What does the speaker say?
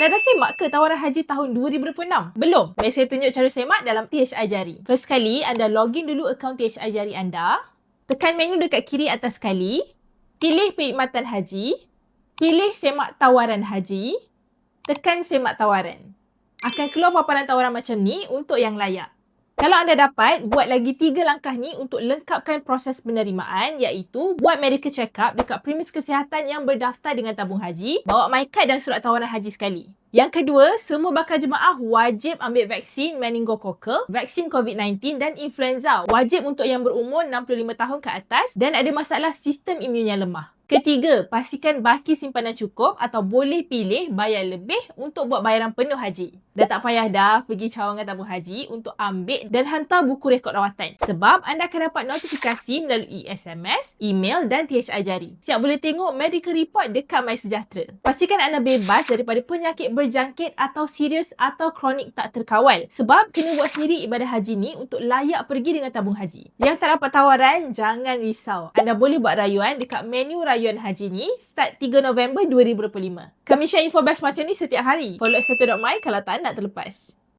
Anda dah semak ke tawaran haji tahun 2026? Belum? Mari saya tunjuk cara semak dalam THI Jari. First kali, anda login dulu akaun THI Jari anda. Tekan menu dekat kiri atas sekali. Pilih perkhidmatan haji. Pilih semak tawaran haji. Tekan semak tawaran. Akan keluar paparan tawaran macam ni untuk yang layak. Kalau anda dapat, buat lagi tiga langkah ni untuk lengkapkan proses penerimaan iaitu buat medical check-up dekat premis kesihatan yang berdaftar dengan tabung haji, bawa MyCard dan surat tawaran haji sekali. Yang kedua, semua bakal jemaah wajib ambil vaksin meningococcal, vaksin COVID-19 dan influenza. Wajib untuk yang berumur 65 tahun ke atas dan ada masalah sistem imun yang lemah. Ketiga, pastikan baki simpanan cukup atau boleh pilih bayar lebih untuk buat bayaran penuh haji. Dah tak payah dah pergi cawangan tabung haji untuk ambil dan hantar buku rekod rawatan. Sebab anda akan dapat notifikasi melalui SMS, email dan THI jari. Siap boleh tengok medical report dekat MySejahtera. Pastikan anda bebas daripada penyakit berjangkit atau serius atau kronik tak terkawal. Sebab kena buat sendiri ibadah haji ni untuk layak pergi dengan tabung haji. Yang tak dapat tawaran, jangan risau. Anda boleh buat rayuan dekat menu rayuan haji ni start 3 November 2025. Kami share info best macam ni setiap hari. Follow at kalau tak nak terlepas.